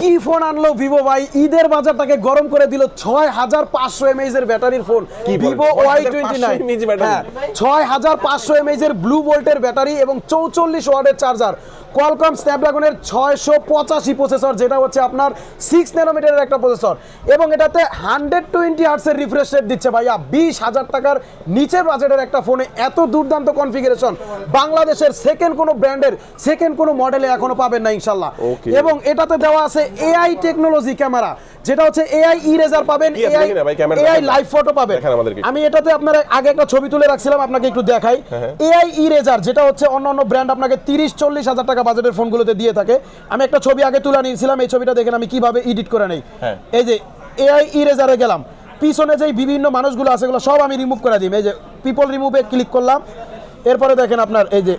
কি ফোন আনলো ভিভো ভাই? ঈদের বাজারটাকে গরম করে দিল ছয় হাজার পাঁচশো এমএইচ এর ব্যাটারির phone. Vivo Y twenty 6500 mAh battery? হ্যাঁ ছয় হাজার পাঁচশো এমএইচ এর ব্লু ভোল্টের ব্যাটারি এবং চৌচল্লিশ ওয়ার্ডের চার্জার। কোয়ালকম স্ন্যাপড্রাগনের ছয়শো পঁচাশি প্রসেসর যেটা হচ্ছে আপনার সিক্স ন্যানোমিটারের একটা প্রসেসর এবং এটাতে হান্ড্রেড টোয়েন্টি হার্টসের রিফ্রেশ রেট দিচ্ছে ভাইয়া। বিশ হাজার টাকার নিচের বাজেটের একটা ফোনে এত দুর্দান্ত কনফিগারেশন বাংলাদেশের সেকেন্ড কোনো ব্র্যান্ডের সেকেন্ড কোনো মডেলে এখনও পাবেন না ইনশাল্লাহ। এবং এটাতে দেওয়া আছে এআই টেকনোলজি ক্যামেরা যেটা হচ্ছে এআই ইরেজার পাবেন এআই এআই লাইভ ফটো পাবেন। আমি এটাতে আপনার আগে একটা ছবি তুলে রাখছিলাম আপনাকে একটু দেখাই। এআই ইরেজার যেটা হচ্ছে অন্য অন্য ব্র্যান্ড আপনাকে তিরিশ চল্লিশ হাজার টাকা বাজেটের ফোনগুলোতে দিয়ে থাকে। আমি একটা ছবি আগে তুলে নিয়েছিলাম এই ছবিটা দেখেন আমি কীভাবে এডিট করে নেই। হ্যাঁ। এই যে এআই ইরেজারে গেলাম। পিছনে যেই বিভিন্ন মানুষগুলো আছে এগুলো সব আমি রিমুভ করে দিই। এই যে পিপল রিমুভে ক্লিক করলাম। এরপরে দেখেন আপনার এই যে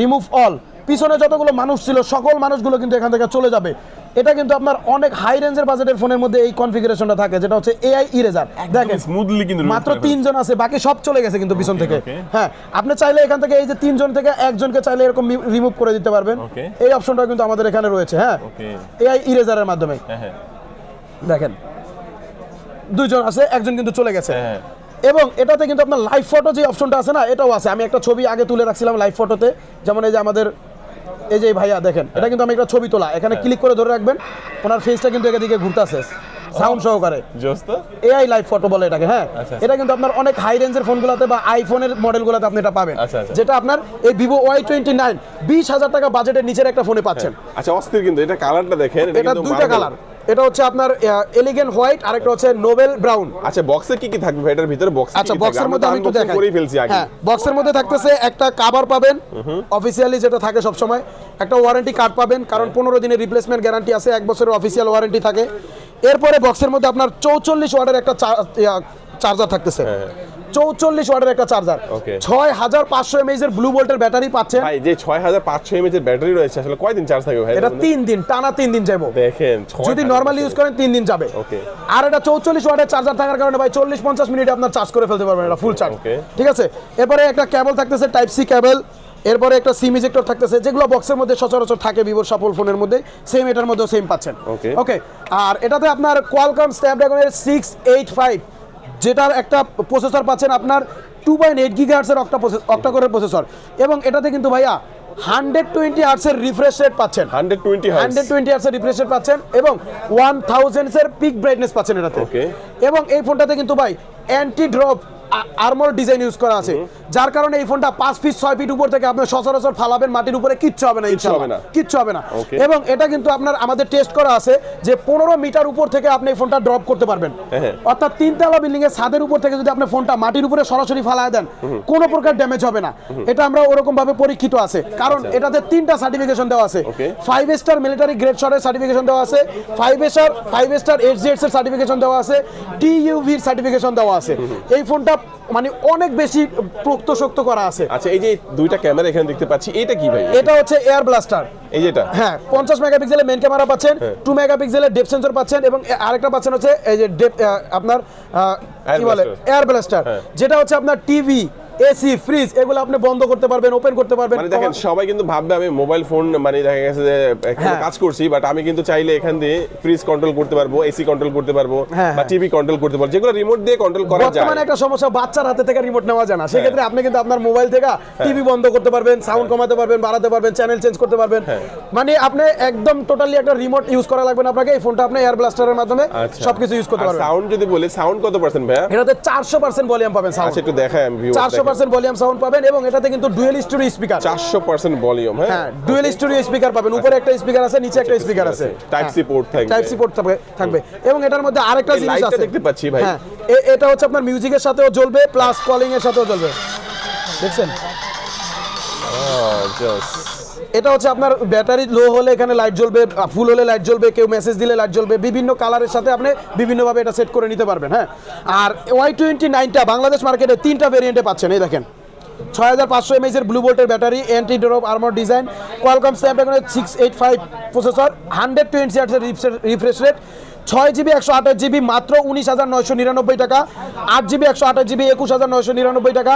রিমুভ অল পিছনে যতগুলো মানুষ ছিল সকল মানুষগুলো কিন্তু এখান থেকে চলে যাবে। এটা কিন্তু আপনার অনেক হাই রেঞ্জের বাজেটের ফোনের মধ্যে এই কনফিগারেশনটা থাকে যেটা হচ্ছে এআই ইরেজার দেখেন স্মুথলি কিন্তু মাত্র তিনজন আছে বাকি সব চলে গেছে কিন্তু পিছন থেকে। হ্যাঁ আপনি চাইলে এখান থেকে এই যে তিনজন থেকে একজনকে চাইলে এরকম রিমুভ করে দিতে পারবেন। এই অপশনটা কিন্তু আমাদের এখানে রয়েছে হ্যাঁ। এআই ইরেজারের মাধ্যমে হ্যাঁ হ্যাঁ। দেখেন দুইজন আছে একজন কিন্তু চলে গেছে। হ্যাঁ। এবং এটাতে কিন্তু আপনার লাইভ ফটো যে অপশনটা আছে না এটাও আছে। আমি একটা ছবি আগে তুলে রাখছিলাম লাইভ ফটোতে যেমন এই যে আমাদের এই যে ভাইয়া দেখেন এটা কিন্তু আমি একটা ছবি তোলা এখানে ক্লিক করে ধরে রাখবেন ওনার ফেসটা কিন্তু এদিকে ঘুরতেছে সাউন্ড সহকারে। এআই লাইভ ফটো বলে এটাকে হ্যাঁ। আচ্ছা, আচ্ছা। এটা কিন্তু আপনার অনেক হাই রেঞ্জের ফোনগুলোতে বা আইফোনের মডেলগুলোতে আপনি এটা পাবেন। আচ্ছা। যেটা আপনার এই ভিভো ওয়াই টোয়েন্টি নাইন বিশ হাজার টাকা বাজেটের নিচের একটা ফোনে পাচ্ছেন। আচ্ছা অস্থির কিন্তু এটা কালারটা দেখেন এটা দুইটা কালার এটা হচ্ছে আপনার এলিগেন্ট হোয়াইট আর একটা হচ্ছে নোবেল ব্রাউন আচ্ছা বক্সে কি কি থাকবে এটার ভিতরে বক্স আচ্ছা বক্সের মধ্যে আমি একটু দেখাই। ফেলছি আগে। হ্যাঁ বক্সের মধ্যে থাকতেছে একটা কভার পাবেন। অফিসিয়ালি যেটা থাকে সব সময় একটা ওয়ারেন্টি কার্ড পাবেন কারণ পনেরো দিনের রিপ্লেসমেন্ট গ্যারান্টি আছে এক বছরের অফিসিয়াল ওয়ারেন্টি থাকে। এরপরে বক্সের মধ্যে আপনার চৌচল্লিশ ওয়ার্ডের একটা চার্জার থাকতেছে। হ্যাঁ। চৌচল্লিশ ওয়ার্ডের একটা চার্জার ছয় হাজার পাঁচশো এমএইচ এর ব্লু ভোল্টের ব্যাটারি পাচ্ছেন ভাই যে 6500 এমএএইচ এর ব্যাটারি রয়েছে আসলে কয়দিন চার্জ থাকবে ভাই? এটা তিন দিন টানা তিন দিন যাব দেখেন যদি 6500 নর্মাল ইউজ করেন তিন দিন যাবে। আর এটা চৌচল্লিশ ওয়াটের চার্জার থাকার কারণে ভাই চল্লিশ পঞ্চাশ মিনিটে আপনার চার্জ করে ফেলতে পারবেন এটা ফুল চার্জ ঠিক আছে? এরপরে একটা কেবল থাকতেছে টাইপ সি কেবল এরপরে একটা সিম ইজেক্টর থাকতেছে যেগুলো বক্সের মধ্যে সচরাচর থাকে ভিভোর সফল ফোনের মধ্যে। সেম এটার মধ্যেও সেম পাচ্ছেন। ওকে আর এটাতে আপনার কোয়ালকম স্ন্যাপড্রাগনের সিক্স এইট ফাইভ যেটার একটা প্রসেসর পাচ্ছেন আপনার টু পয়েন্ট এইট আর্টসের অক্টা অক্টাকোরের প্রসেসর এবং এটাতে কিন্তু ভাইয়া হান্ড্রেড টোয়েন্টি আর্টসের রিফ্রেশ রেট পাচ্ছেন। হান্ড্রেড টোয়েন্টি হান্ড্রেড টোয়েন্টি আর্টসের রিফ্রেশ রেট পাচ্ছেন এবং ওয়ান থাউজেন্ডসের পিক ব্রাইটনেস পাচ্ছেন এটাতে. এবং এই ফোনটাতে কিন্তু ভাই anti drop armour design use করা আছে। যার কারণে এই ফোনটা পাঁচ ফিট ছয় ফিট উপর থেকে আপনি সচরাচর ফালাবেন মাটির উপরে কিচ্ছু হবে না। কিচ্ছু হবে না। এবং এটা কিন্তু আপনার আমাদের টেস্ট করা আছে যে পনেরো মিটার উপর থেকে আপনি এই ফোনটা ড্রপ করতে পারবেন। হ্যাঁ। অর্থাৎ তিনতলা বিল্ডিং এর ছাদের উপর থেকে যদি আপনি ফোনটা মাটির উপরে সরাসরি ফালায় দেন কোনো প্রকার ড্যামেজ হবে না। এটা আমরা ওরকম ভাবে পরীক্ষিত আছে। কারণ এটাতে তিনটা সার্টিফিকেশন দেওয়া আছে। আচ্ছা। ফাইভ স্টার মিলিটারি গ্রেড শটের সার্টিফিকেশন দেওয়া আছে। Five star five star H এর সার্টিফিকেশন দেওয়া আছে। টি ইউভির সার্টিফিকেশন দেওয়া আছে। এই ফোনটা মানে অনেক বেশি প্রক্তশক্ত করা আছে। আচ্ছা এই যে দুইটা ক্যামেরা এখানে দেখতে পাচ্ছি এটা কি ভাই? এটা হচ্ছে এয়ার ব্লাস্টার। এই যেটা হ্যাঁ পঞ্চাশ মেগাপিক্সেলের মেন ক্যামেরা পাচ্ছেন হ্যাঁ। টু মেগাপিক্সেলের ডেপ সেন্সর পাচ্ছেন এবং আরেকটা পাচ্ছেন হচ্ছে এই যে ডেপ আপনার কি বলে? এয়ার ব্লাস্টার হ্যাঁ। যেটা হচ্ছে আপনার টিভি এসি ফ্রিজ এগুলো আপনি বন্ধ করতে পারবেন ওপেন করতে পারবেন। মানে দেখেন সবাই কিন্তু ভাববে আমি মোবাইল ফোন মানে দেখা গেছে যে হ্যাঁ। কাজ করছি বাট আমি কিন্তু চাইলে এখান দিয়ে ফ্রিজ কন্ট্রোল করতে পারব এসি কন্ট্রোল করতে পারব হ্যাঁ, বা হ্যাঁ। টিভি কন্ট্রোল করতে পারব। যেগুলো রিমোট দিয়ে কন্ট্রোল করা যায়। বর্তমানে একটা সমস্যা বাচ্চার হাতে থেকে রিমোট নেওয়া যায় না। সেক্ষেত্রে আপনি কিন্তু আপনার মোবাইল থেকে টিভি বন্ধ করতে পারবেন সাউন্ড কমাতে পারবেন বাড়াতে পারবেন চ্যানেল চেঞ্জ করতে পারবেন। মানে আপনি একদম টোটালি একটা রিমোট ইউজ করা লাগবে না আপনাকে। এই ফোনটা আপনি এয়ার ব্লাস্টারের মাধ্যমে আচ্ছা। সবকিছু ইউজ করতে পারবেন। সাউন্ড যদি বলি সাউন্ড কত পার্সেন্ট ভাইয়া? এটাতে চারশো পার্সেন্ট ভলিউম পাবেন সাউন্ড আচ্ছা একটু দেখাই আমি ভিউ চারশো পার্সেন্ট ভলিউম সাউন্ড পাবেন এবং এটাতে কিন্তু ডুয়েল স্টুডিও স্পিকার চারশো পার্সেন্ট ভলিউম হ্যাঁ? ডুয়েল স্টুডিও স্পিকার পাবেন। উপরে একটা স্পিকার আছে নিচে একটা স্পিকার আছে টাইপ সি পোর্ট থাকবে টাইপ সি পোর্ট থাকবে। থাকবে এবং এটার মধ্যে আরেকটা জিনিস আছে। দেখতে পাচ্ছি ভাই। হ্যাঁ এটা হচ্ছে আপনার মিউজিকের সাথেও জ্বলবে প্লাস কলিং এর সাথেও জ্বলবে। দেখছেন? জাস্ট এটা হচ্ছে আপনার ব্যাটারি লো হলে এখানে লাইট জ্বলবে ফুল হলে লাইট জ্বলবে, কেউ মেসেজ দিলে লাইট জ্বলবে, বিভিন্ন কালারের সাথে আপনি বিভিন্নভাবে এটা সেট করে নিতে পারবেন হ্যাঁ। আর ওয়াই টোয়েন্টি নাইনটা বাংলাদেশ মার্কেটে তিনটা ভেরিয়েন্টে পাচ্ছেন, এই দেখেন। ছয় হাজার পাঁচশো এমএইচ এর blue বোল্টের battery anti drop armour design Qualcomm স্ন্যাপড্রাগনের six eight five processor hundred twenty আর্টসের রিফ্রেশ রেট ছয় জিবি একশো আঠাশ জিবি মাত্র উনিশ হাজার নয়শো নিরানব্বই টাকা। আট জিবি একশো আঠাশ জিবি একুশ হাজার নয়শো নিরানব্বই টাকা।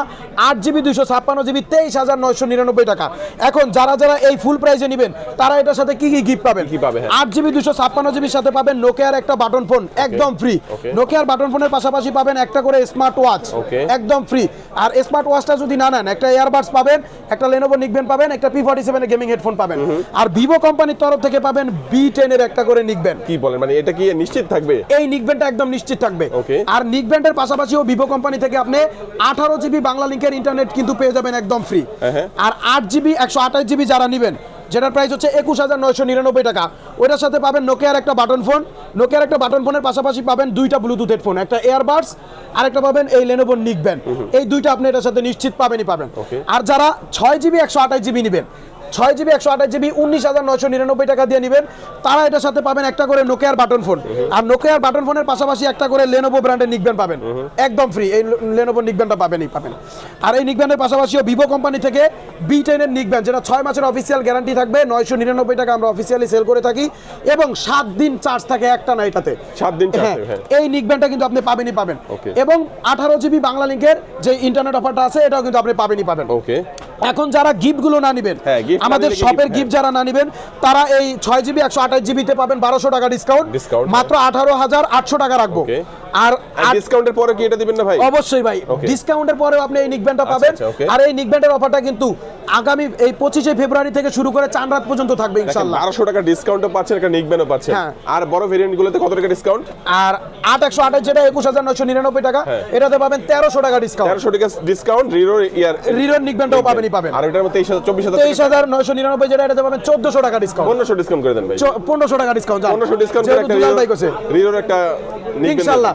আট জিবি দুশো ছাপ্পান্ন জিবি তেইশ হাজার নয়শো নিরানব্বই টাকা। এখন যারা যারা এই ফুল প্রাইসে নেবেন তারা এটার সাথে কি কি গিফট পাবেন? কি পাবে, হ্যাঁ। আট জিবি দুশো ছাপ্পান্ন জিবির সাথে পাবেন নোকিয়ার একটা বাটন ফোন একদম ফ্রি. নোকিয়ার বাটন ফোনের পাশাপাশি পাবেন একটা করে স্মার্ট ওয়াচ একদম ফ্রি আর স্মার্ট ওয়াচটা যদি না নেন একটা ইয়ারবাডস পাবেন একটা লেনোভো নিকবেন পাবেন একটা পি ফর্টি সেভেনের গেমিং হেডফোন পাবেন। আর ভিভো কোম্পানির তরফ থেকে পাবেন বি টেনের একটা করে নিকবেন কি বলেন মানে এটা কি নিশ্চিত থাকবে? এই নিকব্যান্ডটা একদম নিশ্চিত থাকবে। Okay. আর নিকব্যান্ডের পাশাপাশিও ভিভো কোম্পানি থেকে আপনি আঠারো জিবি বাংলা লিঙ্কের ইন্টারনেট কিন্তু পেয়ে যাবেন একদম ফ্রি হ্যাঁ, হ্যাঁ। আর আট জিবি একশো আঠাশ জিবি যারা নেবেন যেটার প্রাইস হচ্ছে একুশ হাজার নয়শো নিরানব্বই টাকা। ওইটার সাথে পাবেন নোকিয়ার একটা বাটন ফোন নোকিয়ার একটা বাটন ফোনের পাশাপাশি পাবেন দুইটা ব্লুটুথ হেডফোন একটা এয়ারবাডস আর একটা পাবেন এই লেনোভো নিকব্যান্ড এই দুইটা আপনি এটার সাথে নিশ্চিত পাবেনই পাবেন। আর যারা ছয় জিবি একশো আঠাশ জিবি নেবেন ছয় জিবি একশো আঠাশ জিবি উনিশ হাজার নয়শো নিরানব্বই টাকা দিয়ে নেবেন। তারা এটার সাথে পাবেন একটা করে নোকিয়ার বাটন ফোন আর নোকিয়ার বাটন ফোনের পাশাপাশি একটা করে লেনোভো ব্র্যান্ডের নিকব্যান্ড পাবেন। একদম ফ্রি এই লেনোভো নিকব্যান্ডটা পাবেনই পাবেন। আর এই নিকব্যান্ডের পাশাপাশিও ভিভো কোম্পানি থেকে বি টেনের নিকব্যান্ড যেটা ছয় মাসের অফিসিয়াল গ্যারান্টি থাকবে নয়শো নিরানব্বই টাকা আমরা অফিসিয়ালি সেল করে থাকি এবং সাত দিন চার্জ থাকে একটা না এটাতে। সাত দিন হ্যাঁ হ্যাঁ। এই নিকব্যান্ডটা কিন্তু আপনি পাবেনই পাবেন. এবং আঠারো জিবি বাংলা লিঙ্কের যে ইন্টারনেট অফারটা আছে এটাও কিন্তু আপনি পাবেনই পাবেন। ওকে এখন যারা গিফটগুলো না নেবেন হ্যাঁ, আমাদের শপের গিফট যারা না নেবেন তারা এই ছয় জিবি একশো আঠাশ জিবিতে পাবেন বারোশো টাকা ডিসকাউন্ট মাত্র আঠারো হাজার আটশো টাকা রাখব. আর ডিসকাউন্টের পরে কি এটা দিবেন না ভাই? অবশ্যই ভাই। ডিসকাউন্টের পরেও আপনি এই নিকব্যান্ডটা আচ্ছা, পাবেন। আচ্ছা, আর এই নিকব্যান্ডের অফারটা কিন্তু আগামী এই পঁচিশে ফেব্রুয়ারি থেকে শুরু করে চান রাত পর্যন্ত থাকবে ইনশাল্লাহ বারোশো টাকা ডিসকাউন্টও পাচ্ছেন একটা নিকবেনও পাচ্ছেন। হ্যাঁ। আর বড় কত টাকা ডিসকাউন্ট আর আট একশো আঠাশ যেটা একুশ হাজার নয়শো নিরানব্বই টাকা হ্যাঁ। এটাতে পাবেন তেরোশো টাকা ডিসকাউন্ট তেরোশো টাকা ডিসকাউন্ট রিরো ইয়ার রিরোর নিকব্যান্ডটাও পাবেনই পাবেন। আর এটার মধ্যে তেইশ হাজার চব্বিশ হাজার তেইশ হাজার নয়শো নিরানব্বই যেটা এটাতে পাবেন চোদ্দশো টাকা ডিসকাউন্ট পনেরোশো ডিসকাউন্ট করে দেন ভাই। পনেরোশো টাকা ডিসকাউন্ট পনেরোশো ডিসকাউন্ট করে একটা রিরোর একটা ইনশাল্লাহ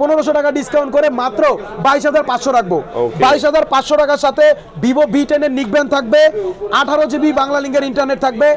পনেরোশো টাকা ডিসকাউন্ট করে মাত্র বাইশ হাজার পাঁচশো রাখব। বাইশ হাজার পাঁচশো টাকার সাথে ভিভো বি টেনের নিকব্যান্ড থাকবে আঠারো জিবি বাংলা লিঙ্কের ইন্টারনেট থাকবে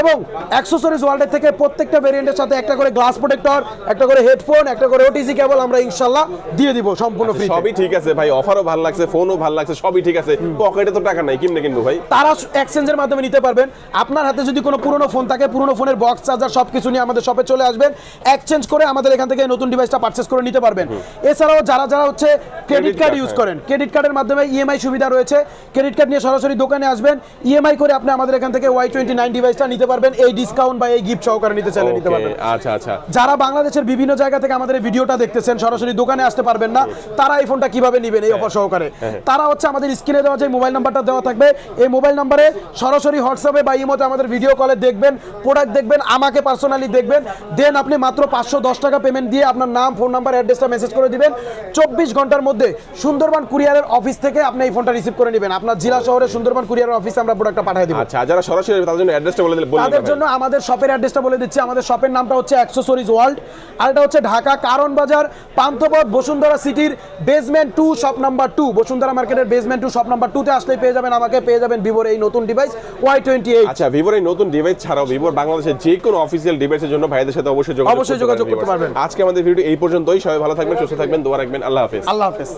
এবং অ্যাক্সেসরিজ ওয়ার্ল্ডের থেকে প্রত্যেকটা ভেরিয়েন্টের সাথে একটা করে গ্লাস প্রোটেক্টর একটা করে হেডফোন একটা করে ওটিজি কেবল আমরা ইনশাল্লাহ দিয়ে দিব সম্পূর্ণ ফ্রি সবই ঠিক আছে ভাই অফারও ভালো লাগছে ফোনও ভালো লাগছে সবই ঠিক আছে। পকেটে তো টাকা নাই কিনবে কিনবো ভাই? তারা এক্সচেঞ্জের মাধ্যমে নিতে পারবেন। আপনার হাতে যদি কোনো পুরনো ফোন থাকে পুরনো ফোনের বক্স চার্জার সব কিছু নিয়ে আমাদের শপে চলে আসবেন। এক্সচেঞ্জ করে আমাদের এখান থেকে নতুন ডিভাইসটা পারচেস করে নিতে পারবেন। এছাড়াও যারা যারা হচ্ছে ক্রেডিট কার্ড ইউজ হ্যাঁ। করেন ক্রেডিট কার্ডের মাধ্যমে ইএমআই সুবিধা রয়েছে। ক্রেডিট কার্ড নিয়ে সরাসরি দোকানে আসবেন ইএমআই করে আপনি আমাদের এখান থেকে ওয়াই টোয়েন্টি নাইন ডিভাইসটা নিতে পারবেন। এই ডিসকাউন্ট বা এই গিফট সহকারে নিতে চাইলে নিতে পারবেন। আচ্ছা আচ্ছা। যারা বাংলাদেশের বিভিন্ন জায়গা থেকে আমাদের এই ভিডিওটা দেখতেছেন সরাসরি দোকানে আসতে পারবেন না। তারা এই ফোনটা কীভাবে নেবেন এই অফার সহকারে? তারা হচ্ছে আমাদের স্ক্রিনে দেওয়া যে মোবাইল নাম্বারটা দেওয়া থাকবে এই মোবাইল নাম্বারে সরাসরি হোয়াটসঅ্যাপে বা ইমোতে আমাদের ভিডিও কলে দেখবেন প্রোডাক্ট দেখবেন আমাকে পার্সোনালি দেখবেন। দেন আপনি মাত্র পাঁচশো দশ টাকা পেমেন্ট দিয়ে আপনার নাম ফোন নাম্বার অ্যাড্রেসটা মেসেজ করে দিবেন। চব্বিশ ঘণ্টার মধ্যে সুন্দরবন কুরিয়ারের অফিস থেকে আপনি এই ফোনটা রিসিভ করে নেবেন। আপনার জেলা শহরে সুন্দরবন কুরিয়ারের অফিসে আমরা প্রোডাক্টটা পাঠিয়ে দিব। আচ্ছা যারা সরাসরি তাদের জন্য অ্যাড্রেসটা বলে দিলে তাদের জন্য আমাদের শপের অ্যাড্রেসটা বলে দিচ্ছি। আমাদের শপের নামটা হচ্ছে অ্যাক্সেসরিজ ওয়ার্ল্ড আর এটা হচ্ছে ঢাকা কারণ বাজার পান্থপথ বসুন্ধরা সিটির basement two shop number two Bashundhara মার্কেটের বেসমেন্ট টু শপ নাম্বার টুতে আসলেই পেয়ে যাবেন আমাকে পেয়ে যাবেন ভিভোর এই নতুন ডিভাইস ওয়াই টোয়েন্টি এইট আচ্ছা ভিভোর এই নতুন ডিভাইস ছাড়াও ভিভোর বাংলাদেশের যে কোনো অফিসিয়াল ডিভাইসের জন্য ভাইদের সাথে অবশ্যই যোগাযোগ অবশ্যই যোগাযোগ করতে পারবেন। আজকে আমাদের ভিডিও এই পর্যন্তই সবাই ভালো থাকবেন সুস্থ থাকবেন দোয়া রাখবেন। আল্লাহ হাফেজ। আল্লাহ হাফেজ।